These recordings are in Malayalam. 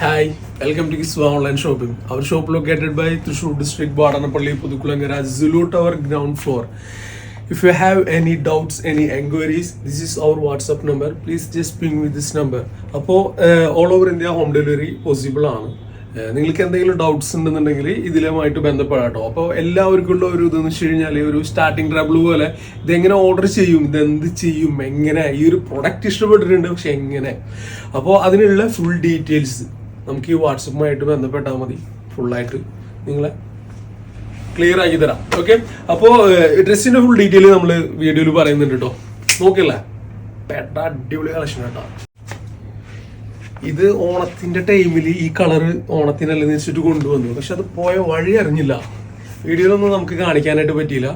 Hi welcome to Kiswa online shopping our shop located by Thrissur district Vadanappally Puthukkulangara Sulu tower ground floor if you have any doubts any enquiries this is our WhatsApp number please just ping with this number അപ്പോൾ all over India home delivery possible ആണ്. നിങ്ങൾക്ക് എന്തെങ്കിലും ഡൗട്ട്സ് ഉണ്ടെന്നുണ്ടെങ്കിൽ ഇതിലുമായിട്ട് ബന്ധപ്പെടാട്ടോ. അപ്പോൾ എല്ലാവർക്കും ഉള്ള ഒരു ഇതെന്ന് വെച്ച് കഴിഞ്ഞാൽ ഒരു സ്റ്റാർട്ടിങ് ട്രബിൾ പോലെ ഇതെങ്ങനെ ഓർഡർ ചെയ്യും ഇതെന്ത് ചെയ്യും എങ്ങനെ ഈ ഒരു പ്രൊഡക്റ്റ് ഇഷ്ടപ്പെട്ടിട്ടുണ്ട് പക്ഷെ എങ്ങനെ? അപ്പോൾ അതിനുള്ള ഫുൾ ഡീറ്റെയിൽസ് നമുക്ക് ഈ വാട്സപ്പുമായിട്ട് ബന്ധപ്പെട്ടാൽ മതി. ഫുള്ളായിട്ട് നിങ്ങളെ ക്ലിയർ ആക്കി തരാം. ഓക്കെ അപ്പോ ഡ്രസ്സിന്റെ ഫുൾ ഡീറ്റെയിൽ നമ്മൾ വീഡിയോയിൽ പറയുന്നുണ്ട് കേട്ടോ നോക്കില്ല പെട്ട അടിപൊളി കളക്ഷൻ കേട്ടോ ഇത് ഓണത്തിന്റെ ടൈമിൽ ഈ കളറ് ഓണത്തിനല്ലെന്ന് വെച്ചിട്ട് കൊണ്ടുവന്നു. പക്ഷെ അത് പോയ വഴി അറിഞ്ഞില്ല. വീഡിയോയിലൊന്നും നമുക്ക് കാണിക്കാനായിട്ട് പറ്റിയില്ല.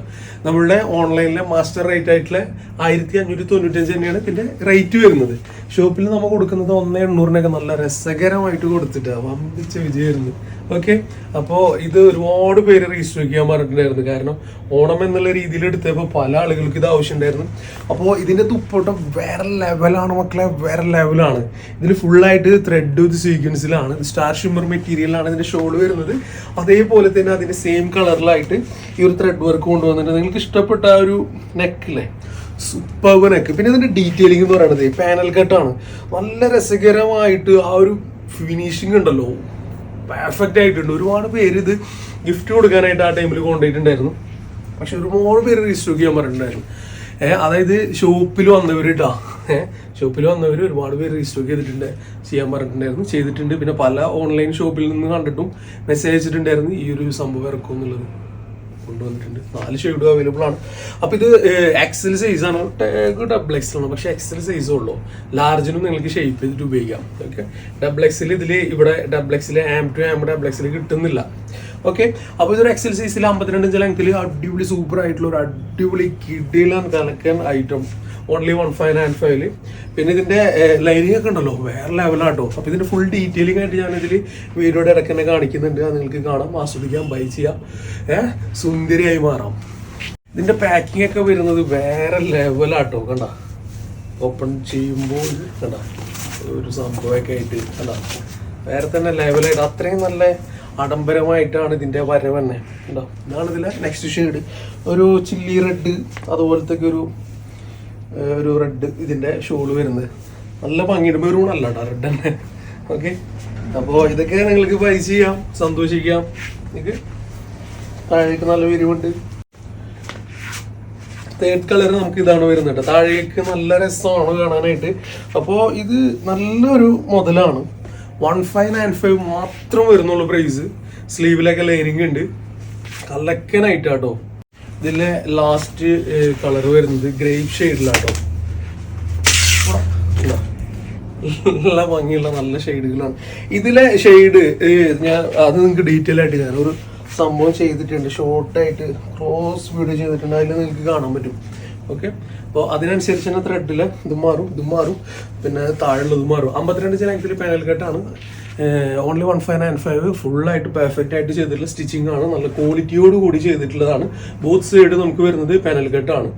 നമ്മളുടെ ഓൺലൈനിലെ മാസ്റ്റർ റേറ്റ് ആയിട്ടുള്ള ആയിരത്തി അഞ്ഞൂറ്റി തൊണ്ണൂറ്റഞ്ച് തന്നെയാണ് ഇതിന്റെ റേറ്റ് വരുന്നത്. ഷോപ്പിൽ നമ്മൾ കൊടുക്കുന്നത് ഒന്നേ എണ്ണൂറിനൊക്കെ നല്ല രസകരമായിട്ട് കൊടുത്തിട്ട്. വമ്പിച്ച വിജയമായിരുന്നു. ഓക്കെ അപ്പോൾ ഇത് ഒരുപാട് പേര് രജിസ്റ്റർ ചെയ്യാൻ പറഞ്ഞിട്ടുണ്ടായിരുന്നു. കാരണം ഓണം എന്നുള്ള രീതിയിൽ എടുത്തപ്പോൾ പല ആളുകൾക്ക് ഇത് ആവശ്യമുണ്ടായിരുന്നു. അപ്പോൾ ഇതിന്റെ തുപ്പോട്ടം വേറെ ലെവലാണ് മക്കളെ. വേറെ ലെവലാണ് ഇതിൽ ഫുള്ളായിട്ട് ത്രെഡ് വിത്ത് സീക്വൻസിലാണ് സ്റ്റാർ ഷിമ്മർ മെറ്റീരിയലാണ് ഇതിന്റെ ഷോൾ വരുന്നത്. അതേപോലെ തന്നെ അതിന്റെ സെയിം കളറിലായിട്ട് ഈ ഒരു ത്രെഡ് വർക്ക് കൊണ്ടുവന്നിട്ട് നിങ്ങൾക്ക് ഇഷ്ടപ്പെട്ട ആ ഒരു നെക്കില്ലേ സൂപ്പർ നെക്ക് പിന്നെ ഇതിന്റെ ഡീറ്റെയിലിംഗ് എന്ന് പറയുന്നത് പാനൽ കട്ടാണ് നല്ല രസകരമായിട്ട് ആ ഒരു ഫിനിഷിംഗ് ഉണ്ടല്ലോ. പെർഫെക്റ്റ് ആയിട്ടുണ്ട്. ഒരുപാട് പേര് ഇത് ഗിഫ്റ്റ് കൊടുക്കാനായിട്ട് ആ ടൈമിൽ കൊണ്ടുപോയിട്ടുണ്ടായിരുന്നു. പക്ഷെ ഒരുപാട് പേര് രജിസ്റ്റർ ചെയ്യാൻ പറഞ്ഞിട്ടുണ്ടായിരുന്നു. അതായത് ഷോപ്പിൽ വന്നവർ കേട്ടോ ഷോപ്പിൽ വന്നവർ ഒരുപാട് പേര് രജിസ്റ്റർ ചെയ്തിട്ടുണ്ട്. ചെയ്യാൻ പറഞ്ഞിട്ടുണ്ടായിരുന്നു. ചെയ്തിട്ടുണ്ട്. പിന്നെ പല ഓൺലൈൻ ഷോപ്പിൽ നിന്ന് കണ്ടിട്ടും മെസ്സേജ് അയച്ചിട്ടുണ്ടായിരുന്നു. ഈ ഒരു സംഭവം ഇറക്കും എന്നുള്ളത് കൊണ്ടുവന്നിട്ടുണ്ട്. നാല് ഷെയ്ഡും അവൈലബിൾ ആണ്. അപ്പൊ ഇത് എക്സൽ സൈസ് ആണ്. ടാഗ് ഡബിൾ എക്സൽ ആണ്. പക്ഷെ എക്സൽ സൈസ് ഉള്ളൂ. ലാർജിനും നിങ്ങൾക്ക് ഷേപ്പ് ചെയ്തിട്ട് ഉപയോഗിക്കാം. ഓക്കെ ഡബിൾ എക്സൽ ഇതിൽ ഇവിടെ ഡബിൾ എക്സിൽ ആം ടു ആം ഡബിൾ എക്സിൽ കിട്ടുന്നില്ല. ഓക്കെ അപ്പൊ ഇതൊരു എക്സൽ സൈസിൽ അമ്പത്തിരണ്ട് ഇഞ്ച് ലെങ്ത്തിൽ അടിപൊളി സൂപ്പർ ആയിട്ടുള്ള ഒരു അടിപൊളി കിഡിലൻ കലക്കൻ item only one five nine ഫൈവിൽ പിന്നെ ഇതിന്റെ ലൈനിങ് ഒക്കെ ഉണ്ടല്ലോ. വേറെ ലെവലാട്ടോ അപ്പൊ ഇതിന്റെ ഫുൾ ഡീറ്റെയിലിംഗ് ആയിട്ട് ഞാൻ ഇതിൽ വീഡിയോയുടെ ഇടയ്ക്ക് തന്നെ കാണിക്കുന്നുണ്ട്. അത് നിങ്ങൾക്ക് കാണാം. ആസ്വദിക്കാം ബൈ ചെയ്യാം. ഏഹ് സുന്ദരിയായി മാറാം. ഇതിന്റെ പാക്കിംഗ് ഒക്കെ വരുന്നത് വേറെ ലെവലാട്ടോ കണ്ട? ഓപ്പൺ ചെയ്യുമ്പോൾ കണ്ട? ഒരു സംഭവമൊക്കെ ആയിട്ട് കണ്ട? വേറെ തന്നെ ലെവലായിട്ട് അത്രയും നല്ല ആഡംബരമായിട്ടാണ് ഇതിന്റെ വരവ് തന്നെ കണ്ടോ? ഇതാണ് ഇതിലെ നെക്സ്റ്റ് ഷെയ്ഡ് ഒരു ചില്ലി റെഡ് അതുപോലത്തെ ഒരു ഒരു റെഡ് ഇതിന്റെ ഷോൾ വരുന്നത്. നല്ല ഭംഗിയുടെ മെറൂൺ അല്ല കേട്ടോ റെഡ് തന്നെ. ഓക്കെ അപ്പോൾ ഇതൊക്കെ നിങ്ങൾക്ക് പൈസ ചെയ്യാം സന്തോഷിക്കാം. നിങ്ങൾക്ക് താഴേക്ക് നല്ല വിരിവുണ്ട്. തേർഡ് കളർ നമുക്ക് ഇതാണ് വരുന്നത് കേട്ടോ താഴേക്ക് നല്ല രസമാണ് കാണാനായിട്ട്. അപ്പോൾ ഇത് നല്ലൊരു മുതലാണ്. വൺ ഫൈവ് നയൻ ഫൈവ് മാത്രം വരുന്നുള്ളൂ പ്രൈസ് സ്ലീവിലൊക്കെ ലൈനിങ് ഉണ്ട്. കലക്കനായിട്ട് കേട്ടോ ഇതിലെ ലാസ്റ്റ് കളർ വരുന്നത് ഗ്രേപ്പ് ഷെയ്ഡിലാട്ടോ നല്ല ഭംഗിയുള്ള നല്ല ഷെയ്ഡുകളാണ് ഇതിലെ ഷെയ്ഡ് ഞാൻ അത് നിങ്ങൾക്ക് ഡീറ്റെയിൽ ആയിട്ട് ഞാൻ ഒരു സംഭവം ചെയ്തിട്ടുണ്ട്. ഷോർട്ടായിട്ട് ക്രോസ് വീഡിയോ ചെയ്തിട്ടുണ്ട്. അതിൽ നിങ്ങൾക്ക് കാണാൻ പറ്റും. ഓക്കെ അപ്പോൾ അതിനനുസരിച്ച് തന്നെ ത്രെഡിൽ ഇതും മാറും ഇത് മാറും. പിന്നെ താഴെയുള്ളത് മാറും. അമ്പത്തിരണ്ട് ലെങ്ത്തിൽ panel കട്ടാണ് only one five nine five ഫുള്ളായിട്ട് പെർഫെക്റ്റ് ആയിട്ട് ചെയ്തിട്ടുള്ള സ്റ്റിച്ചിങ് ആണ്. നല്ല ക്വാളിറ്റിയോട് കൂടി ചെയ്തിട്ടുള്ളതാണ്. ബോത്ത് സൈഡ് നമുക്ക് വരുന്നത് പാനൽ കട്ടാണ്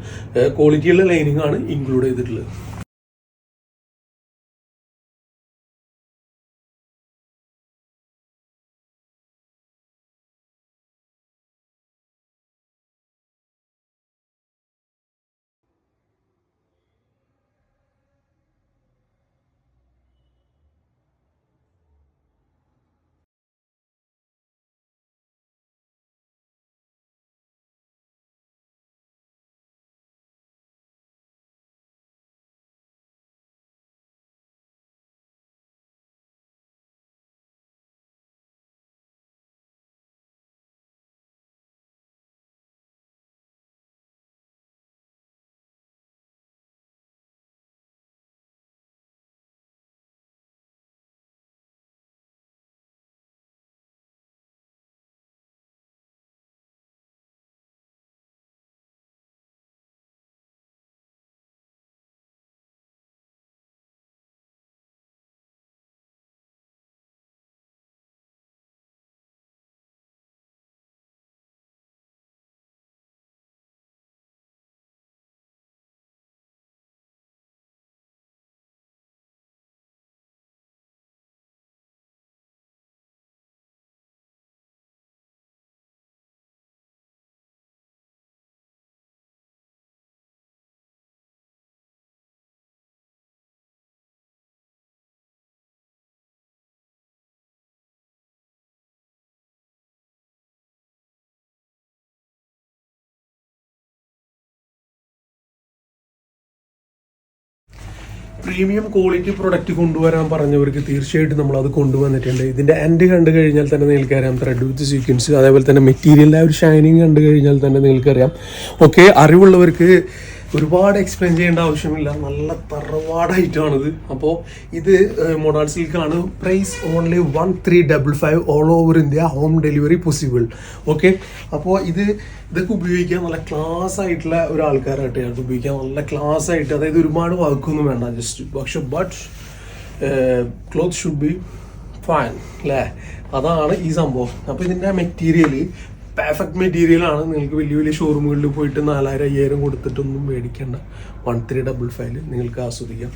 ക്വാളിറ്റിയുള്ള ലൈനിങ് ആണ് ഇൻക്ലൂഡ് ചെയ്തിട്ടുള്ളത്. പ്രീമിയം ക്വാളിറ്റി പ്രൊഡക്റ്റ് കൊണ്ടുവരാൻ പറഞ്ഞവർക്ക് തീർച്ചയായിട്ടും നമ്മൾ അത് കൊണ്ടുവന്നിട്ടുണ്ട്. ഇതിന്റെ എൻഡ് കണ്ടു കഴിഞ്ഞാൽ തന്നെ നിങ്ങൾക്കറിയാം ത്രെഡ് വിത്ത് സീക്വൻസ് അതേപോലെ തന്നെ മെറ്റീരിയലിന്റെ ആ ഒരു ഷൈനിങ് കണ്ടു കഴിഞ്ഞാൽ തന്നെ നിങ്ങൾക്കറിയാം. ഓക്കെ അറിവുള്ളവർക്ക് ഒരുപാട് എക്സ്പ്ലെയിൻ ചെയ്യേണ്ട ആവശ്യമില്ല. നല്ല തറവാടായിട്ടാണിത്. അപ്പോൾ ഇത് modal സിൽക്കാണ് price only one three double five all over India home delivery possible okay അപ്പോൾ ഇത് ഇതൊക്കെ ഉപയോഗിക്കാൻ നല്ല ക്ലാസ് ആയിട്ടുള്ള ഒരാൾക്കാരായിട്ട് ഇത് ഉപയോഗിക്കാൻ നല്ല ക്ലാസ് ആയിട്ട് അതായത് ഒരുപാട് വാക്കൊന്നും വേണ്ട ജസ്റ്റ് പക്ഷെ but cloth should be fine അല്ലേ അതാണ് ഈ സംഭവം. അപ്പോൾ ഇതിന്റെ മെറ്റീരിയൽ പെർഫെക്റ്റ് മെറ്റീരിയലാണ് നിങ്ങൾക്ക് വലിയ വലിയ ഷോറൂമുകളിൽ പോയിട്ട് നാലായിരം അയ്യായിരം കൊടുത്തിട്ടൊന്നും മേടിക്കേണ്ട. വൺ ത്രീ ഡബിൾ ഫൈവ് നിങ്ങൾക്ക് ആസ്വദിക്കാം.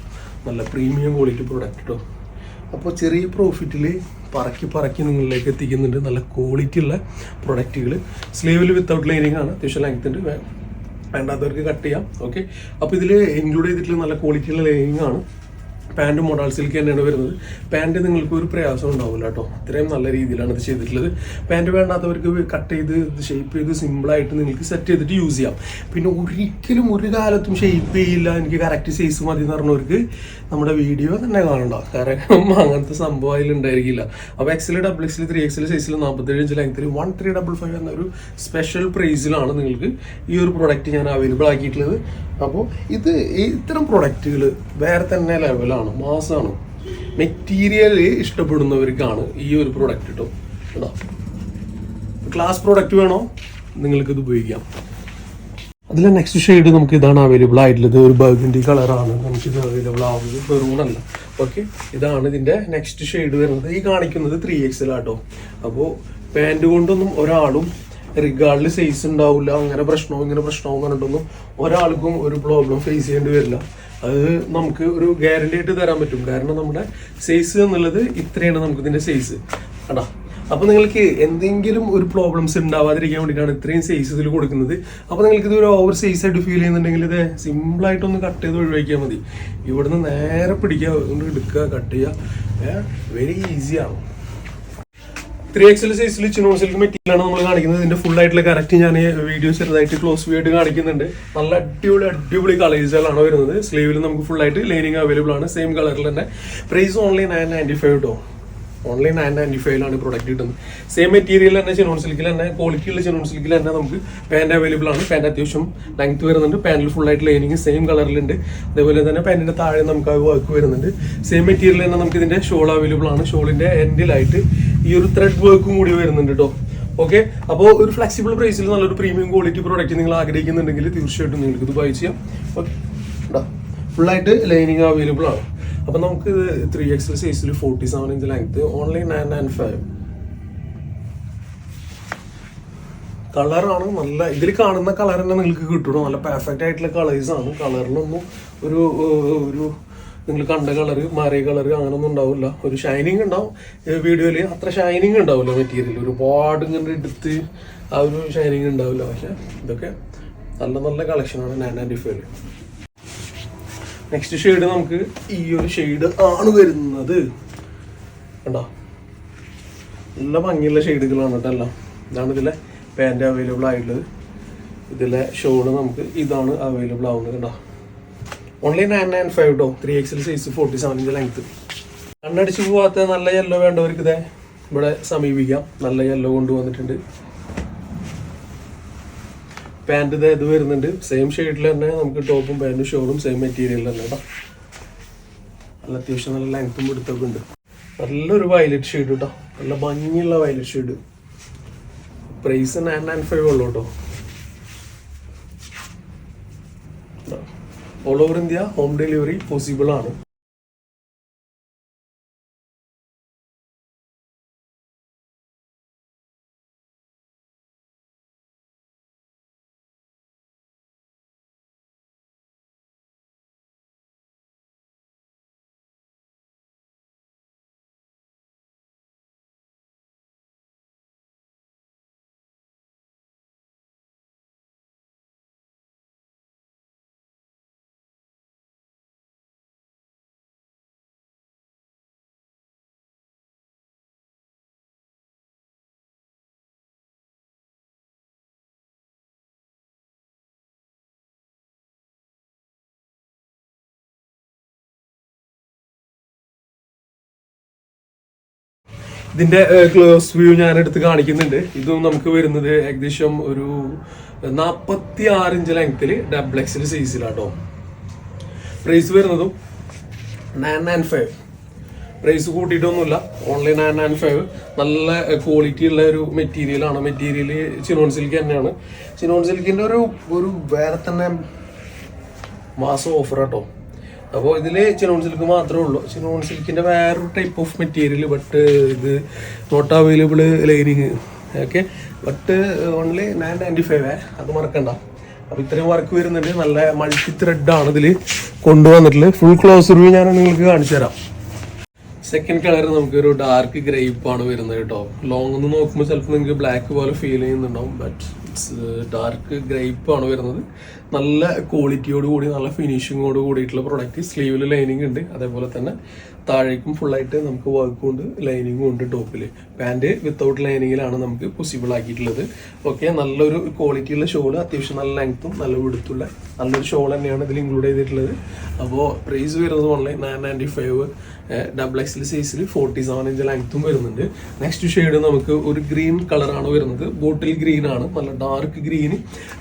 നല്ല പ്രീമിയം ക്വാളിറ്റി പ്രൊഡക്റ്റ് കേട്ടോ അപ്പോൾ ചെറിയ പ്രോഫിറ്റിൽ പറക്കി പറക്കി നിങ്ങളിലേക്ക് എത്തിക്കുന്നുണ്ട്. നല്ല ക്വാളിറ്റി ഉള്ള പ്രൊഡക്റ്റുകൾ സ്ലീവിൽ വിത്തൗട്ട് ലൈനിങ് ആണ്. അത്യാവശ്യം ലെങ്ത് ഉണ്ട്. വേ- വേണ്ടാത്തവർക്ക് കട്ട് ചെയ്യാം. ഓക്കെ അപ്പോൾ ഇതിൽ ഇൻക്ലൂഡ് ചെയ്തിട്ടുള്ള നല്ല ക്വാളിറ്റി ഉള്ള ലൈനിങ് ആണ്. പാന്റ് മോഡൽ സിൽക്ക് തന്നെയാണ് വരുന്നത്. പാന്റ് നിങ്ങൾക്ക് ഒരു പ്രയാസം ഉണ്ടാവില്ല കേട്ടോ. അത്രയും നല്ല രീതിയിലാണ് ഇത് ചെയ്തിട്ടുള്ളത്. പാന്റ് വേണ്ടാത്തവർക്ക് കട്ട് ചെയ്ത് ഷേപ്പ് ചെയ്ത് സിമ്പിളായിട്ട് നിങ്ങൾക്ക് സെറ്റ് ചെയ്തിട്ട് യൂസ് ചെയ്യാം. പിന്നെ ഒരിക്കലും ഒരു കാലത്തും ഷേപ്പ് ചെയ്യില്ല. എനിക്ക് കറക്റ്റ് സൈസ് മതി എന്ന് പറഞ്ഞവർക്ക് നമ്മുടെ വീഡിയോ തന്നെ കാണണ്ട. കാരണം അങ്ങനത്തെ സംഭവം അതിൽ ഉണ്ടായിരിക്കില്ല. അപ്പോൾ XL double XL three XL സൈസിൽ നാൽപ്പത്തേഴ് ഇഞ്ച് ലെങ്ത്തിൽ വൺ ത്രീ ഡബിൾ ഫൈവ് എന്നൊരു സ്പെഷ്യൽ പ്രൈസിലാണ് നിങ്ങൾക്ക് ഈ ഒരു പ്രൊഡക്റ്റ് ഞാൻ അവൈലബിൾ ആക്കിയിട്ടുള്ളത്. അപ്പോൾ ഇത് ഇത്തരം പ്രൊഡക്റ്റുകൾ വേറെ തന്നെ ലെവലാണ് മാസമാണ് മെറ്റീരിയൽ ഇഷ്ടപ്പെടുന്നവർക്കാണ് ഈ ഒരു പ്രൊഡക്റ്റ് കിട്ടും കേട്ടോ? ക്ലാസ് പ്രൊഡക്റ്റ് വേണോ? നിങ്ങൾക്കിത് ഉപയോഗിക്കാം. അതിലെ നെക്സ്റ്റ് ഷെയ്ഡ് നമുക്ക് ഇതാണ് അവൈലബിൾ ആയിട്ടുള്ളത്. ഒരു ബർഗിന്റെ കളറാണ് നമുക്ക് ഇത് അവൈലബിൾ ആവുന്നത് ബെറൂൺ അല്ല. ഓക്കെ ഇതാണ് ഇതിന്റെ നെക്സ്റ്റ് ഷെയ്ഡ് വരുന്നത്. ഈ കാണിക്കുന്നത് ത്രീ എക്സൽ അപ്പോൾ പാന്റ് കൊണ്ടൊന്നും ഒരാളും റിഗാർഡിൽ സൈസ് ഉണ്ടാവില്ല അങ്ങനെ പ്രശ്നവും ഇങ്ങനെ പ്രശ്നവും കണ്ടിട്ടൊന്നും ഒരാൾക്കും ഒരു പ്രോബ്ലം ഫേസ് ചെയ്യേണ്ടി വരില്ല. അത് നമുക്ക് ഒരു ഗ്യാരണ്ടി ആയിട്ട് തരാൻ പറ്റും. കാരണം നമ്മുടെ സൈസ് എന്നുള്ളത് ഇത്രയാണ് നമുക്ക് ഇതിന്റെ സൈസ് കണ്ടാ? അപ്പോൾ നിങ്ങൾക്ക് എന്തെങ്കിലും ഒരു പ്രോബ്ലംസ് ഉണ്ടാവാതിരിക്കാൻ വേണ്ടിയിട്ടാണ് ഇത്രയും സൈസ് ഇതിൽ കൊടുക്കുന്നത്. അപ്പോൾ നിങ്ങൾക്ക് ഇത് ഒരു ഓവർ സൈസ് ആയിട്ട് ഫീൽ ചെയ്യുന്നുണ്ടെങ്കിൽ ഇത് സിമ്പിൾ ആയിട്ടൊന്ന് കട്ട് ചെയ്ത് ഒഴിവാക്കിയാൽ മതി. ഇവിടുന്ന് നേരെ പിടിക്കുക എടുക്കുക കട്ട് ചെയ്യുക. വെരി ഈസിയാണ് ത്രീ എക്സൽ സൈസിൽ ചിനോ സിൽക്ക് മെറ്റീരിയലാണ് നമ്മൾ കാണിക്കുന്നത്. ഇതിന്റെ ഫുൾ ആയിട്ടുള്ള കറക്റ്റ് ഞാൻ വീഡിയോ ചെറുതായിട്ട് ക്ലോസ് വ്യൂ കാണിക്കുന്നുണ്ട്. നല്ല അടിപൊളി അടിപൊളി കളേഴ്സുകളാണ് വരുന്നത്. സ്ലീവിൽ നമുക്ക് ഫുൾ ആയിട്ട് ലൈനിങ് അവൈലബിൾ ആണ്. സെയിം കളറിൽ തന്നെ. Price only nine ninety five കേട്ടോ ഓൺലൈൻ നയൻ നയന്റി ഫൈവിലാണ് പ്രൊഡക്റ്റ് കിട്ടുന്നത്. സെയിം മെറ്റീരിയൽ തന്നെ ചിനോൺ സിൽക്കിൽ തന്നെ. ക്വാളിറ്റി ഉള്ള ചിനോൺ സിൽക്കിൽ തന്നെ നമുക്ക് പാന്റ് അവൈലബിൾ ആണ്. പാന്റ് അത്യാവശ്യം ലെങ്ത് വരുന്നുണ്ട്. പാന്റിൽ ഫുൾ ആയിട്ട് ലൈനിങ് സെയിം കളറിലുണ്ട് അതേപോലെ തന്നെ പാന്റിന്റെ താഴെ നമുക്ക് ആ വർക്ക് വരുന്നുണ്ട്. സെയിം മെറ്റീരിയൽ തന്നെ നമുക്ക് ഇതിന്റെ ഷോൾ അവൈലബിൾ ആണ്. ഷോളിന്റെ എൻഡിലായിട്ട് ഈ ഒരു ത്രെഡ് വർക്കും കൂടി വരുന്നുണ്ട് കേട്ടോ ഓക്കെ അപ്പോൾ ഒരു ഫ്ലെക്സിബിൾ പ്രൈസിൽ നല്ലൊരു പ്രീമിയം ക്വാളിറ്റി പ്രോഡക്റ്റ് നിങ്ങൾ ആഗ്രഹിക്കുന്നുണ്ടെങ്കിൽ തീർച്ചയായിട്ടും നിങ്ങൾക്ക് ഇത് ബൈ ചെയ്യാം. ഓക്കെ ഫുള്ളായിട്ട് ലൈനിങ് അവൈലബിൾ ആണ്. അപ്പം നമുക്ക് ഇത് ത്രീ എക്സൽ സൈസിൽ forty seven inch length online nine nine five കളറാണ് നല്ല ഇതിൽ കാണുന്ന കളർ തന്നെ നിങ്ങൾക്ക് കിട്ടണം നല്ല പെർഫെക്റ്റ് ആയിട്ടുള്ള കളേഴ്സാണ് കളറിലൊന്നും ഒരു ഒരു നിങ്ങൾ കണ്ട കളർ മാറിയ കളർ അങ്ങനൊന്നും ഉണ്ടാവില്ല. ഒരു ഷൈനിങ് ഉണ്ടാവും. വീഡിയോയിൽ അത്ര ഷൈനിങ് ഉണ്ടാവില്ല മെറ്റീരിയൽ ഒരുപാട് ഇങ്ങനെ എടുത്ത് ആ ഒരു ഷൈനിങ് ഉണ്ടാവില്ല. പക്ഷെ ഇതൊക്കെ നല്ല നല്ല കളക്ഷനാണ് നയൻ നയന്റി ഫൈവിൽ നെക്സ്റ്റ് ഷെയ്ഡ് നമുക്ക് ഈ ഒരു ഷെയ്ഡ് ആണ് വരുന്നത്. കണ്ടോ? നല്ല ഭംഗിയുള്ള ഷെയ്ഡുകളാണ് കേട്ടോ എല്ലാം. ഇതാണ് ഇതിലെ പാന്റ് അവൈലബിൾ ആയിട്ടുള്ളത്. ഇതിലെ ഷോൾ നമുക്ക് ഇതാണ് അവൈലബിൾ ആവുന്നത് കേട്ടോ ഓൺലി നയൻ നയൻ ഫൈവ് കേട്ടോ three XL size forty inch length കണ്ണടിച്ച് പോവാത്ത നല്ല യെല്ലോ വേണ്ടവർക്ക് ഇതേ ഇവിടെ സമീപിക്കാം. നല്ല യെല്ലോ കൊണ്ടുവന്നിട്ടുണ്ട്. പാന്റ് ഇതേ ഇത് വരുന്നുണ്ട്. സെയിം ഷെയ്ഡിൽ തന്നെ നമുക്ക് ടോപ്പും പാന്റും ഷോളും സെയിം മെറ്റീരിയൽ തന്നെ കേട്ടോ. നല്ല അത്യാവശ്യം നല്ല ലെങ്ത്തും എടുത്തൊക്കെ ഉണ്ട്. നല്ലൊരു വയലറ്റ് ഷെയ്ഡ് കേട്ടോ നല്ല ഭംഗിയുള്ള violet shade price nine nine five ഉള്ളൂ കേട്ടോ all over India home delivery possible ആണ്. ഇതിന്റെ ക്ലോസ് വ്യൂ ഞാൻ എടുത്ത് കാണിക്കുന്നുണ്ട്. ഇതും നമുക്ക് വരുന്നത് ഏകദേശം ഒരു നാപ്പത്തി ആറ് ഇഞ്ച് ലെങ്ത്തിൽ ഡബിൾ സൈസിലാട്ടോ പ്രൈസ് വരുന്നതും നയൻ നയൻ ഫൈവ് പ്രൈസ് കൂട്ടിയിട്ടൊന്നുമില്ല. ഓൺലൈൻ നയൻ നയൻ ഫൈവ് നല്ല ക്വാളിറ്റി ഉള്ള ഒരു മെറ്റീരിയലാണ് മെറ്റീരിയൽ ചിനോൺ സിൽക്ക് തന്നെയാണ്. ചിനോൺ സിൽക്കിന്റെ ഒരു ഒരു വേറെ തന്നെ മാസം ഓഫർ കേട്ടോ അപ്പോൾ ഇതിൽ ചിനോൺ സിൽക്ക് മാത്രമേ ഉള്ളൂ. ചിനോൺ സിൽക്കിന്റെ വേറൊരു ടൈപ്പ് ഓഫ് മെറ്റീരിയൽ ബട്ട് ഇത് not available lining okay but only nine ninety five അത് മറക്കണ്ട. അപ്പോൾ ഇത്രയും വർക്ക് വരുന്നുണ്ട്. നല്ല മൾട്ടി ത്രെഡ് ആണ് ഇതിൽ കൊണ്ടുവന്നിട്ടുള്ളത്. ഫുൾ ക്ലോസ് റിവ്യൂ ഞാൻ നിങ്ങൾക്ക് കാണിച്ചു തരാം. സെക്കൻഡ് കളർ നമുക്ക് ഒരു ഡാർക്ക് ഗ്രേപ്പ് ആണ് വരുന്നത് കേട്ടോ. ലോങ് ഒന്ന് നോക്കുമ്പോൾ ചിലപ്പോൾ നിങ്ങൾക്ക് ബ്ലാക്ക് പോലെ ഫീൽ ചെയ്യുന്നുണ്ടാവും. ബട്ട് ഇറ്റ്സ് ഡാർക്ക് ഗ്രേപ്പ് ആണ് വരുന്നത്. നല്ല ക്വാളിറ്റിയോട് കൂടി നല്ല ഫിനിഷിങ്ങോട് കൂടിയിട്ടുള്ള പ്രൊഡക്റ്റ് സ്ലീവിൽ ലൈനിങ് ഉണ്ട്. അതേപോലെ തന്നെ താഴേക്കും ഫുള്ളായിട്ട് നമുക്ക് വർക്കും ഉണ്ട് ലൈനിങ്ങും ഉണ്ട് ടോപ്പിൽ പാന്റ് വിത്തൗട്ട് ലൈനിങ്ങിലാണ് നമുക്ക് പോസിബിൾ ആക്കിയിട്ടുള്ളത്. ഓക്കെ നല്ലൊരു ക്വാളിറ്റിയുള്ള ഷോൾ അത്യാവശ്യം നല്ല ലെങ്ത്തും നല്ല വിടുത്തുള്ള നല്ലൊരു ഷോൾ തന്നെയാണ് ഇതിൽ ഇൻക്ലൂഡ് ചെയ്തിട്ടുള്ളത്. അപ്പോൾ പ്രൈസ് വരുന്നത് online nine ninety five double XL സൈസിൽ ഫോർട്ടി സെവൻ ഇഞ്ച് ലെങ്ത്തും വരുന്നുണ്ട്. നെക്സ്റ്റ് ഷെയ്ഡ് നമുക്ക് ഒരു ഗ്രീൻ കളറാണ് വരുന്നത്. ബോട്ടിൽ ഗ്രീൻ ആണ് നല്ല ഡാർക്ക് ഗ്രീൻ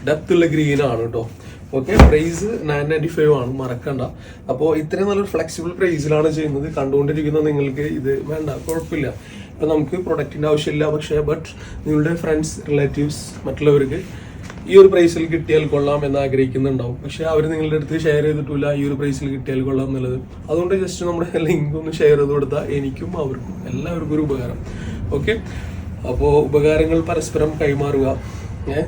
ഡെപ്ത് ഉള്ള ഗ്രീൻ ആണ് കേട്ടോ okay price nine ninety five ആണ്. മറക്കണ്ട. അപ്പോൾ ഇത്രയും നല്ലൊരു ഫ്ലെക്സിബിൾ പ്രൈസിലാണ് ചെയ്യുന്നത്. കണ്ടുകൊണ്ടിരിക്കുന്ന നിങ്ങൾക്ക് ഇത് വേണ്ട. കുഴപ്പമില്ല. ഇപ്പം നമുക്ക് പ്രൊഡക്റ്റിന്റെ ആവശ്യമില്ല പക്ഷേ ബട്ട് നിങ്ങളുടെ ഫ്രണ്ട്സ് റിലേറ്റീവ്സ് മറ്റുള്ളവർക്ക് ഈ ഒരു പ്രൈസിൽ കിട്ടിയാൽ കൊള്ളാം എന്ന് ആഗ്രഹിക്കുന്നുണ്ടാവും. പക്ഷേ അവർ നിങ്ങളുടെ അടുത്ത് ഷെയർ ചെയ്തിട്ടില്ല. ഈ ഒരു പ്രൈസിൽ കിട്ടിയാൽ കൊള്ളാം എന്നുള്ളത്. അതുകൊണ്ട് ജസ്റ്റ് നമ്മുടെ ലിങ്ക് ഒന്ന് ഷെയർ ചെയ്ത് കൊടുത്താൽ എനിക്കും അവർക്കും എല്ലാവർക്കും ഒരു ഉപകാരം. ഓക്കെ അപ്പോൾ ഉപകാരങ്ങൾ പരസ്പരം കൈമാറുക. ഏഹ്?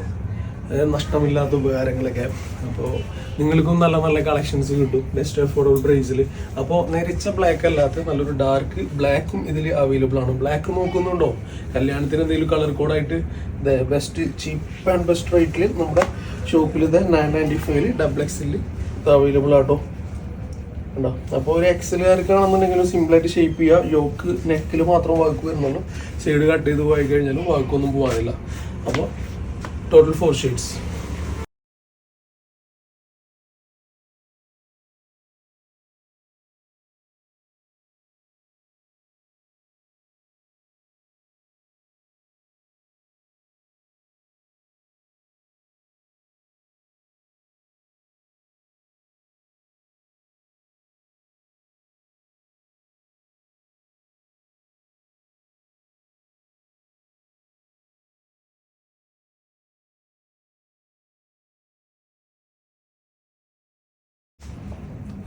നഷ്ടമില്ലാത്ത ഉപകാരങ്ങളൊക്കെ. അപ്പോൾ നിങ്ങൾക്കും നല്ല നല്ല കളക്ഷൻസ് കിട്ടും. ബെസ്റ്റ് അഫോർഡബിൾ പ്രൈസിൽ അപ്പോൾ നിരച്ച ബ്ലാക്ക് അല്ലാത്ത നല്ലൊരു ഡാർക്ക് ബ്ലാക്കും ഇതിൽ അവൈലബിൾ ആണ്. ബ്ലാക്ക് നോക്കുന്നുണ്ടോ? കല്യാണത്തിന് എന്തെങ്കിലും കളർ കോഡായിട്ട് ബെസ്റ്റ് ചീപ്പ് ആൻഡ് ബെസ്റ്റ് റേറ്റിൽ നമ്മുടെ ഷോപ്പിൽ ഇത് നയൻ നയന്റി ഫൈവിൽ ഡബിൾ എക്സിൽ ഇത് അവൈലബിൾ ആട്ടോ. ഉണ്ടോ അപ്പോൾ ഒരു എക്സലുകാർക്കാണെന്നുണ്ടെങ്കിലും സിമ്പിളായിട്ട് ഷേപ്പ് ചെയ്യുക യോക്ക് നെക്കിൽ മാത്രം വാക്ക് വരുന്നുള്ളൂ. സൈഡ് കട്ട് ചെയ്ത് പോയി കഴിഞ്ഞാലും വാക്കൊന്നും പോകാനില്ല അപ്പോൾ total four sheets.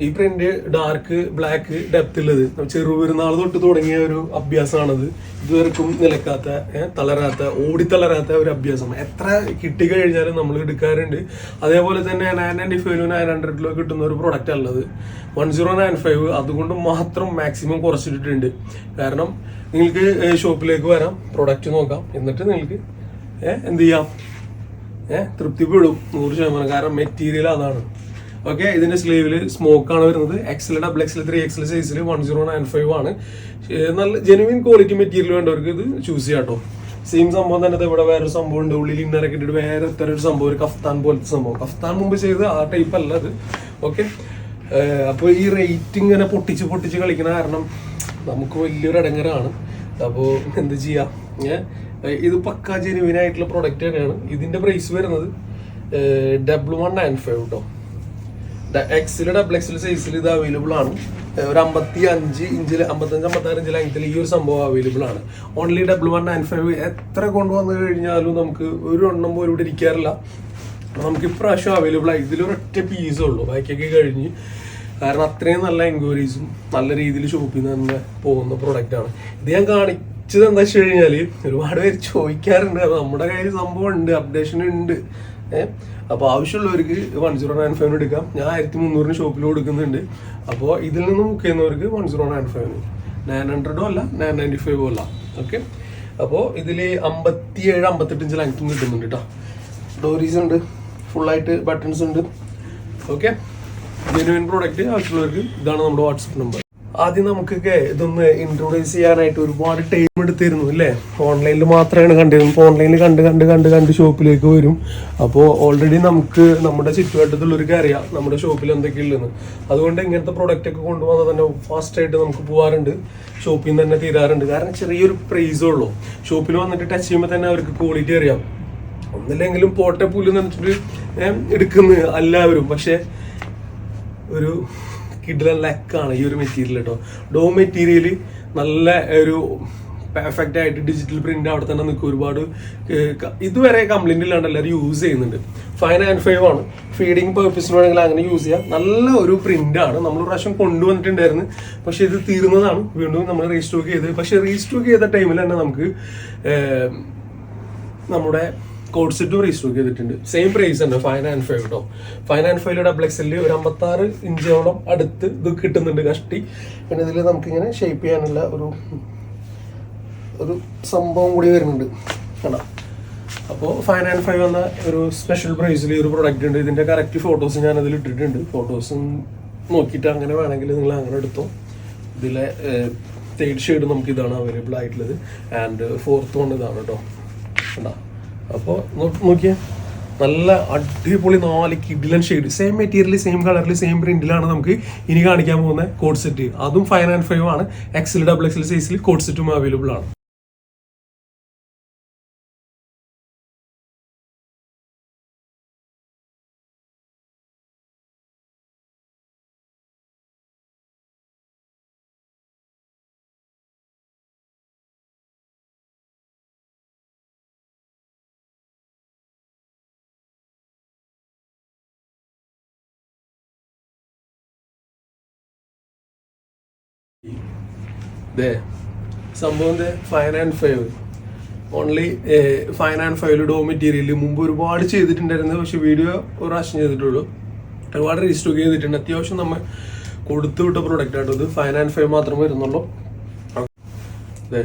ഈ പ്രിന്റ് ഡാർക്ക് ബ്ലാക്ക് ഡെപ്ത് ഉള്ളത് ചെറുപെരുന്നാൾ തൊട്ട് തുടങ്ങിയ ഒരു അഭ്യാസമാണത്. ഇതുവരെക്കും നിലക്കാത്ത തളരാത്ത ഓടിത്തളരാത്ത ഒരു അഭ്യാസം. എത്ര കിട്ടിക്കഴിഞ്ഞാലും നമ്മൾ എടുക്കാറുണ്ട്. അതേപോലെ തന്നെ നയൻ നയന്റി ഫൈവ് നയൻ ഹൺഡ്രഡിലോ കിട്ടുന്ന ഒരു പ്രൊഡക്റ്റ് അല്ലത് വൺ സീറോ നയൻ ഫൈവ് അതുകൊണ്ട് മാത്രം മാക്സിമം കുറച്ചിട്ടുണ്ട് കാരണം നിങ്ങൾക്ക് ഷോപ്പിലേക്ക് വരാം പ്രൊഡക്റ്റ് നോക്കാം. എന്നിട്ട് നിങ്ങൾക്ക് എന്ത് ചെയ്യാം? ഏഹ് തൃപ്തിപ്പെടും. നൂറ് ശതമാനം. കാരണം മെറ്റീരിയൽ അതാണ്. ഓക്കെ ഇതിന്റെ സ്ലീവിൽ സ്മോക്ക് ആണ് വരുന്നത്. XL double XL three XL സൈസിൽ വൺ സീറോ നയൻ ഫൈവ് ആണ്. നല്ല ജെനുവിൻ ക്വാളിറ്റി മെറ്റീരിയൽ വേണ്ടവർക്ക് ഇത് ചൂസ് ചെയ്യാം കേട്ടോ സെയിം സംഭവം തന്നെ ഇവിടെ വേറൊരു സംഭവം ഉണ്ട്. ഉള്ളിൽ ഇന്നറൊക്കെ ഇട്ടിട്ട് വേറെ ഇത്തരം ഒരു സംഭവം ഒരു കഫ്താൻ പോലത്തെ സംഭവം. കഫ്താൻ മുമ്പ് ചെയ്ത് ആ ടൈപ്പ് അല്ല അത്. ഓക്കെ അപ്പോൾ ഈ റേറ്റ് ഇങ്ങനെ പൊട്ടിച്ച് പൊട്ടിച്ച് കളിക്കുന്ന കാരണം നമുക്ക് വലിയൊരു ഇടങ്ങരാണ് അപ്പോൾ എന്ത് ചെയ്യാം? ഇത് പക്കാ ജെനുവിൻ ആയിട്ടുള്ള പ്രൊഡക്റ്റ് തന്നെയാണ്. ഇതിന്റെ പ്രൈസ് വരുന്നത് ഡബിൾ വൺ നയൻ ഫൈവ് കേട്ടോ എക്സിൽ ഡബിൾ എക്സിൽ സൈസിൽ ഇത് അവൈലബിൾ ആണ്. ഒരു അമ്പത്തി അഞ്ച് ഇഞ്ചിൽ അമ്പത്തഞ്ച് അമ്പത്താറ് ഇഞ്ച് ലെങ്ത്തിൽ ഈ ഒരു സംഭവം അവൈലബിൾ ആണ്. Only double one nine five എത്ര കൊണ്ടുവന്നു കഴിഞ്ഞാലും നമുക്ക് ഒരു എണ്ണം പോലും ഇവിടെ ഇരിക്കാറില്ല. നമുക്ക് ഇപ്രാവശ്യം അവൈലബിൾ ആയി ഇതിലൊരൊറ്റ പീസേ ഉള്ളൂ. ബാക്കിയൊക്കെ കഴിഞ്ഞ്. കാരണം അത്രയും നല്ല എൻക്വയറീസും നല്ല രീതിയിൽ ഷോപ്പിൽ നിന്ന് തന്നെ പോകുന്ന പ്രൊഡക്റ്റ് ആണ്. ഇത് ഞാൻ കാണിച്ചത് എന്താ വെച്ച് കഴിഞ്ഞാൽ ഒരുപാട് പേര് ചോദിക്കാറുണ്ട്. നമ്മുടെ കയ്യിൽ സംഭവം ഉണ്ട്. അപ്ഡേഷൻ ഉണ്ട്. ഏഹ് അപ്പൊ ആവശ്യമുള്ളവർക്ക് വൺ സീറോ നയൻ ഫൈവിന് എടുക്കാം. ഞാൻ ആയിരത്തി മുന്നൂറിന് ഷോപ്പിൽ കൊടുക്കുന്നുണ്ട്. അപ്പോൾ ഇതിൽ നിന്ന് ബുക്ക് ചെയ്യുന്നവർക്ക് വൺ സീറോ നയൻ ഫൈവിന് നയൻ ഹൺഡ്രഡോ അല്ല നയൻ നയന്റി ഫൈവോ അല്ല. ഓക്കെ അപ്പോൾ ഇതിൽ അമ്പത്തി ഏഴ് അമ്പത്തെട്ട് ഇഞ്ച് ലെങ്ത്തും കിട്ടുന്നുണ്ട് കേട്ടോ ഡോറീസ് ഉണ്ട്. ഫുള്ളായിട്ട് ബട്ടൺസ് ഉണ്ട്. ഓക്കെ ജെനുവിൻ പ്രോഡക്റ്റ് ആവശ്യമുള്ളവർക്ക് ഇതാണ് നമ്മുടെ വാട്സപ്പ് നമ്പർ ആദ്യം നമുക്കൊക്കെ ഇതൊന്ന് ഇൻട്രോഡ്യൂസ് ചെയ്യാനായിട്ട് ഒരുപാട് എടുത്തിരുന്നു അല്ലേ? ഓൺലൈനിൽ മാത്രമാണ് കണ്ടിരുന്നത്. ഇപ്പോൾ ഓൺലൈനിൽ കണ്ട് കണ്ട് കണ്ട് കണ്ട് ഷോപ്പിലേക്ക് വരും. അപ്പോൾ ഓൾറെഡി നമുക്ക് നമ്മുടെ ചുറ്റുവട്ടത്തുള്ളവർക്ക് അറിയാം നമ്മുടെ ഷോപ്പിൽ എന്തൊക്കെ എന്തൊക്കെയുള്ളതെന്ന്. അതുകൊണ്ട് ഇങ്ങനത്തെ പ്രൊഡക്റ്റ് ഒക്കെ കൊണ്ടുവന്നാൽ തന്നെ ഫാസ്റ്റ് ആയിട്ട് നമുക്ക് പോകാറുണ്ട് ഷോപ്പിൽ നിന്ന് തന്നെ തീരാറുണ്ട്. കാരണം ചെറിയൊരു പ്രൈസേ ഉള്ളൂ. ഷോപ്പിൽ വന്നിട്ട് ടച്ച് ചെയ്യുമ്പോൾ തന്നെ അവർക്ക് ക്വാളിറ്റി അറിയാം. ഒന്നില്ലെങ്കിലും പോട്ടെ പുല്ല് നിന്നിട്ട് എടുക്കുന്ന എല്ലാവരും. പക്ഷേ ഒരു കിഡിലെ ലക്കാണ് ഈ ഒരു മെറ്റീരിയൽ കേട്ടോ ഡോ മെറ്റീരിയൽ നല്ല ഒരു പെർഫെക്റ്റ് ആയിട്ട് ഡിജിറ്റൽ പ്രിന്റ് അവിടെ തന്നെ നിൽക്കും. ഒരുപാട് ഇതുവരെ കംപ്ലൈന്റ് ഇല്ലാണ്ട് എല്ലാവരും യൂസ് ചെയ്യുന്നുണ്ട്. ഫൈവ് ആൻഡ് ഫൈവ് ആണ്. ഫീഡിങ് പേർപ്പസിന് വേണമെങ്കിൽ അങ്ങനെ യൂസ് ചെയ്യാം. നല്ല ഒരു പ്രിന്റ് ആണ്. നമ്മൾ പ്രാവശ്യം കൊണ്ടുവന്നിട്ടുണ്ടായിരുന്നു. പക്ഷെ ഇത് തീർന്നതാണ്. വീണ്ടും നമ്മൾ റീസ്റ്റോക്ക് ചെയ്ത്. പക്ഷെ റീസ്റ്റോക്ക് ചെയ്ത ടൈമിൽ തന്നെ നമുക്ക് നമ്മുടെ കോഡ് സെറ്റും റീസ്റ്റോക്ക് ചെയ്തിട്ടുണ്ട്. സെയിം പ്രൈസ് തന്നെ ഫൈവ് ആൻഡ് ഫൈവ് കേട്ടോ ഫൈവ് ആൻഡ് ഫൈവ് ഡബിൾ ഒരു അമ്പത്താറ് ഇഞ്ചോളം അടുത്ത് ഇത് കിട്ടുന്നുണ്ട് കഷ്ടി. പിന്നെ ഇതിൽ നമുക്കിങ്ങനെ ഷേപ്പ് ചെയ്യാനുള്ള ഒരു ഒരു സംഭവം കൂടി വരുന്നുണ്ട്. കണ്ടോ? അപ്പോൾ ഫൈവ് ആൻഡ് ഫൈവ് എന്ന ഒരു സ്പെഷ്യൽ പ്രൈസിൽ ഒരു പ്രൊഡക്റ്റ് ഉണ്ട്. ഇതിന്റെ കറക്റ്റ് ഫോട്ടോസ് ഞാൻ അതിൽ ഇട്ടിട്ടുണ്ട്. ഫോട്ടോസും നോക്കിയിട്ട് അങ്ങനെ വേണമെങ്കിൽ നിങ്ങൾ അങ്ങനെ എടുത്തോ. ഇതിലെ തേർഡ് ഷെയ്ഡ് നമുക്ക് ഇതാണ് അവൈലബിൾ ആയിട്ടുള്ളത്. ആൻഡ് ഫോർത്ത് വൺ ഇതാണ് കേട്ടോ കണ്ടോ? അപ്പോൾ നോക്കിയേ. നല്ല അടിപൊളി നാല് കിഡിലൻ ഷെയ്ഡ് സെയിം മെറ്റീരിയൽ സെയിം കളറിൽ സെയിം പ്രിന്റിലാണ് നമുക്ക് ഇനി കാണിക്കാൻ പോകുന്ന കോഡ് സെറ്റ് അതും ഫൈവ് ആൻഡ് ഫൈവ് ആണ്. എക്സൽ ഡബിൾ എക്സൽ സൈസിൽ കോഡ് സെറ്റും അവൈലബിൾ ആണ്. സംഭവം five and five only five and five Dr material മുമ്പ് ഒരുപാട് ചെയ്തിട്ടുണ്ടായിരുന്നു പക്ഷെ വീഡിയോ ഒരു പ്രാവശ്യം ചെയ്തിട്ടുള്ളൂ. ഒരുപാട് റീസ്റ്റോക്ക് ചെയ്തിട്ടുണ്ട്. അത്യാവശ്യം നമ്മൾ കൊടുത്തു വിട്ട പ്രോഡക്റ്റ് ആട്ടോ ഇത്. ഫൈവ് ആൻഡ് ഫൈവ് മാത്രമേ വരുന്നുള്ളൂ. അതെ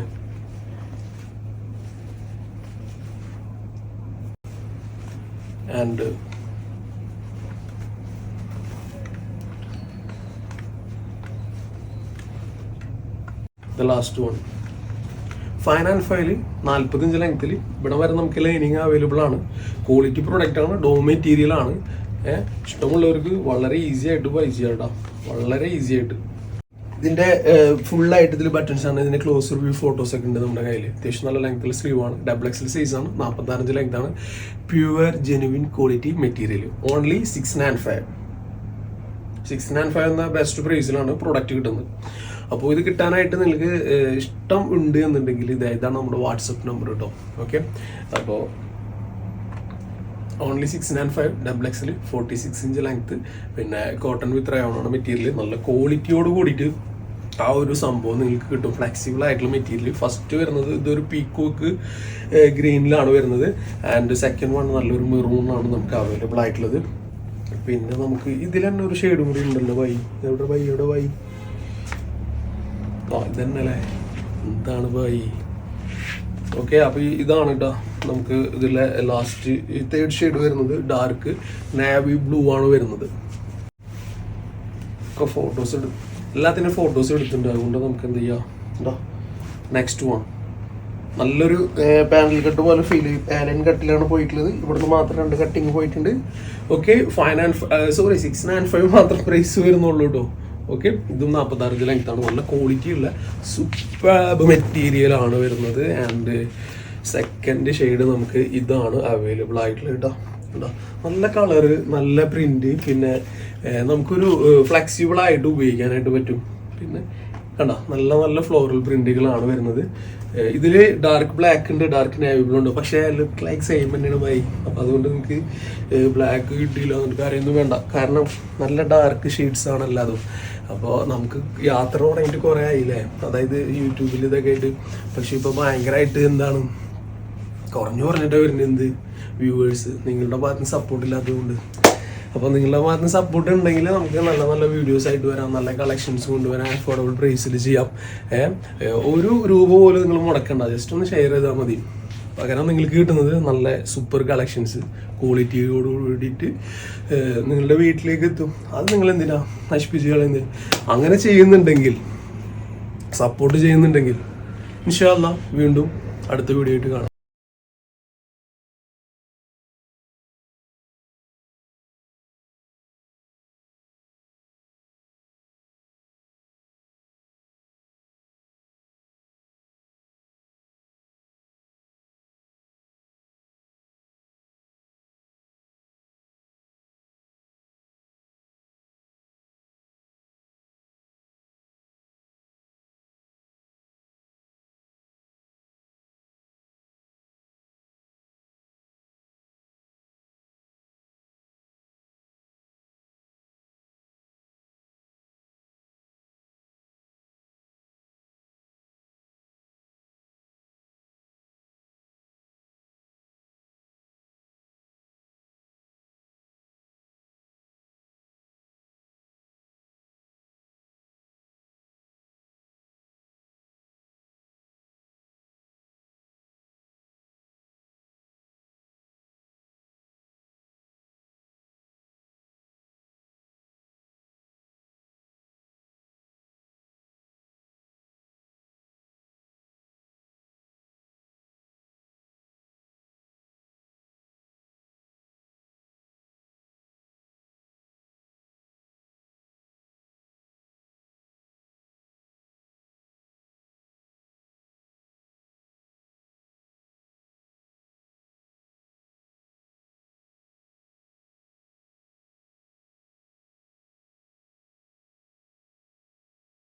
and the last one five and five നാൽപ്പത്തഞ്ച് ലെങ്ത്തിൽ ഇവിടെ വരെ നമുക്ക് ലൈനിങ് അവൈലബിൾ ആണ്. ക്വാളിറ്റി പ്രൊഡക്റ്റ് ആണ് ഡോ മെറ്റീരിയൽ ആണ്. ഇഷ്ടമുള്ളവർക്ക് വളരെ ഈസി ആയിട്ട് ബൈ ചെയ്യാം വളരെ ഈസി ആയിട്ട്. ഇതിന്റെ ഫുൾ ആയിട്ട് ഇതിൽ ബട്ടൺസ് ആണ്. ഇതിന്റെ ക്ലോസ് റിവ്യൂ ഫോട്ടോസ് ഒക്കെ ഉണ്ട് നമ്മുടെ കയ്യിൽ അത്യാവശ്യം നല്ല ലെങ്ത്തിൽ സ്ലീവ് ആണ്. ഡബിൾ എക്സൽ സൈസ് ആണ്. നാൽപ്പത്താറഞ്ച് ലെങ്ത് ആണ്. Pure genuine quality material only six nine five six nine five എന്ന ബെസ്റ്റ് പ്രൈസിലാണ് പ്രൊഡക്റ്റ് കിട്ടുന്നത്. അപ്പോൾ ഇത് കിട്ടാനായിട്ട് നിങ്ങൾക്ക് ഇഷ്ടം ഉണ്ട് എന്നുണ്ടെങ്കിൽ ഇത് ഇതാണ് നമ്മുടെ വാട്സപ്പ് നമ്പർ കേട്ടോ ഓക്കെ അപ്പോൾ only six nine five double XL forty six inch length പിന്നെ കോട്ടൺ വിത്ത് റയോൺ ആണ് മെറ്റീരിയൽ നല്ല ക്വാളിറ്റിയോട് കൂടിയിട്ട് ആ ഒരു സംഭവം നിങ്ങൾക്ക് കിട്ടും. ഫ്ലെക്സിബിൾ ആയിട്ടുള്ള മെറ്റീരിയൽ ഫസ്റ്റ് വരുന്നത് ഇതൊരു പീക്കോക്ക് ഗ്രീനിലാണ് വരുന്നത്. ആൻഡ് സെക്കൻഡ് വൺ നല്ലൊരു മെറൂണാണ് നമുക്ക് അവൈലബിൾ ആയിട്ടുള്ളത്. പിന്നെ നമുക്ക് ഇതിൽ തന്നെ ഒരു ഷെയ്ഡും കൂടി ഉണ്ടല്ലോ വൈ എവിടെ വൈ എവിടെ വൈ ആ ഇതന്നല്ലേ എന്താണ് ഭായി ഓക്കെ അപ്പോൾ ഇതാണ് കേട്ടോ നമുക്ക് ഇതിലെ ലാസ്റ്റ് ഈ തേർഡ് ഷെയ്ഡ് വരുന്നത് ഡാർക്ക് നാവി ബ്ലൂ ആണ് വരുന്നത്. ഒക്കെ ഫോട്ടോസ് എടു എല്ലാത്തിനും ഫോട്ടോസ് എടുത്തിട്ടുണ്ട്. അതുകൊണ്ട് നമുക്ക് എന്ത് ചെയ്യാം? എന്താ നെക്സ്റ്റ് വൺ നല്ലൊരു പാനൽ കട്ട് പോലെ ഫീൽ പാനൽ കട്ടിലാണ് പോയിട്ടുള്ളത്. ഇവിടുന്ന് മാത്രം രണ്ട് കട്ടിങ് പോയിട്ടുണ്ട്. Okay five and sorry six and five മാത്രം പ്രൈസ് വരുന്നുള്ളൂ കേട്ടോ ഓക്കെ ഇതും ലെങ്ത് ആണ്. നല്ല ക്വാളിറ്റി ഉള്ള സൂപ്പർ മെറ്റീരിയൽ ആണ് വരുന്നത്. ആൻഡ് സെക്കൻഡ് ഷെയ്ഡ് നമുക്ക് ഇതാണ് അവൈലബിൾ ആയിട്ടുള്ളത് കേട്ടോ നല്ല കളറ് നല്ല പ്രിന്റ് പിന്നെ നമുക്കൊരു ഫ്ലെക്സിബിൾ ആയിട്ട് ഉപയോഗിക്കാനായിട്ട് പറ്റും. പിന്നെ കണ്ടോ? നല്ല നല്ല ഫ്ലോറൽ പ്രിന്റുകളാണ് വരുന്നത്. ഇതിൽ ഡാർക്ക് ബ്ലാക്ക് ഉണ്ട് ഡാർക്ക് നേവി ബ്ലൂ ഉണ്ട്. പക്ഷേ ലുക്ക് ലൈക്ക് സെയിം തന്നെയാണ് ബൈ അപ്പോൾ അതുകൊണ്ട് നിങ്ങൾക്ക് ബ്ലാക്ക് കിട്ടിയില്ല എന്നിട്ട് കാര്യമൊന്നും വേണ്ട. കാരണം നല്ല ഡാർക്ക് ഷെയ്ഡ്സ് ആണ് എല്ലാതും. അപ്പോൾ നമുക്ക് യാത്ര തുടങ്ങിയിട്ട് കുറേ ആയില്ലേ? അതായത് യൂട്യൂബിൽ ഇതൊക്കെ ആയിട്ട്. പക്ഷെ ഇപ്പോൾ ഭയങ്കരമായിട്ട് എന്താണ്? കുറഞ്ഞു കുറഞ്ഞിട്ട് വരുന്നത് എന്ത്? വ്യൂവേഴ്സ്. നിങ്ങളുടെ ഭാഗത്ത് സപ്പോർട്ട് ഇല്ലാത്തതുകൊണ്ട്. അപ്പോൾ നിങ്ങളുടെ ഭാഗത്ത് സപ്പോർട്ട് ഉണ്ടെങ്കിൽ നമുക്ക് നല്ല നല്ല വീഡിയോസ് ആയിട്ട് വരാം. നല്ല കളക്ഷൻസ് കൊണ്ടുവരാം. അഫോർഡബിൾ പ്രൈസിൽ ചെയ്യാം. ഒരു രൂപ പോലും നിങ്ങൾ മുടക്കണ്ട. ജസ്റ്റ് ഒന്ന് ഷെയർ ചെയ്താൽ മതി. പകരം നിങ്ങൾ കിട്ടുന്നത് നല്ല സൂപ്പർ കളക്ഷൻസ് ക്വാളിറ്റിയോട് കൂടിയിട്ട് നിങ്ങളുടെ വീട്ടിലേക്ക് എത്തും. അത് നിങ്ങൾ എന്തിനാ നശിപ്പിച്ച് കളയുന്നത് അങ്ങനെ ചെയ്യുന്നുണ്ടെങ്കിൽ സപ്പോർട്ട് ചെയ്യുന്നുണ്ടെങ്കിൽ ഇൻഷാല്ല വീണ്ടും അടുത്ത വീഡിയോ ആയിട്ട് കാണാം.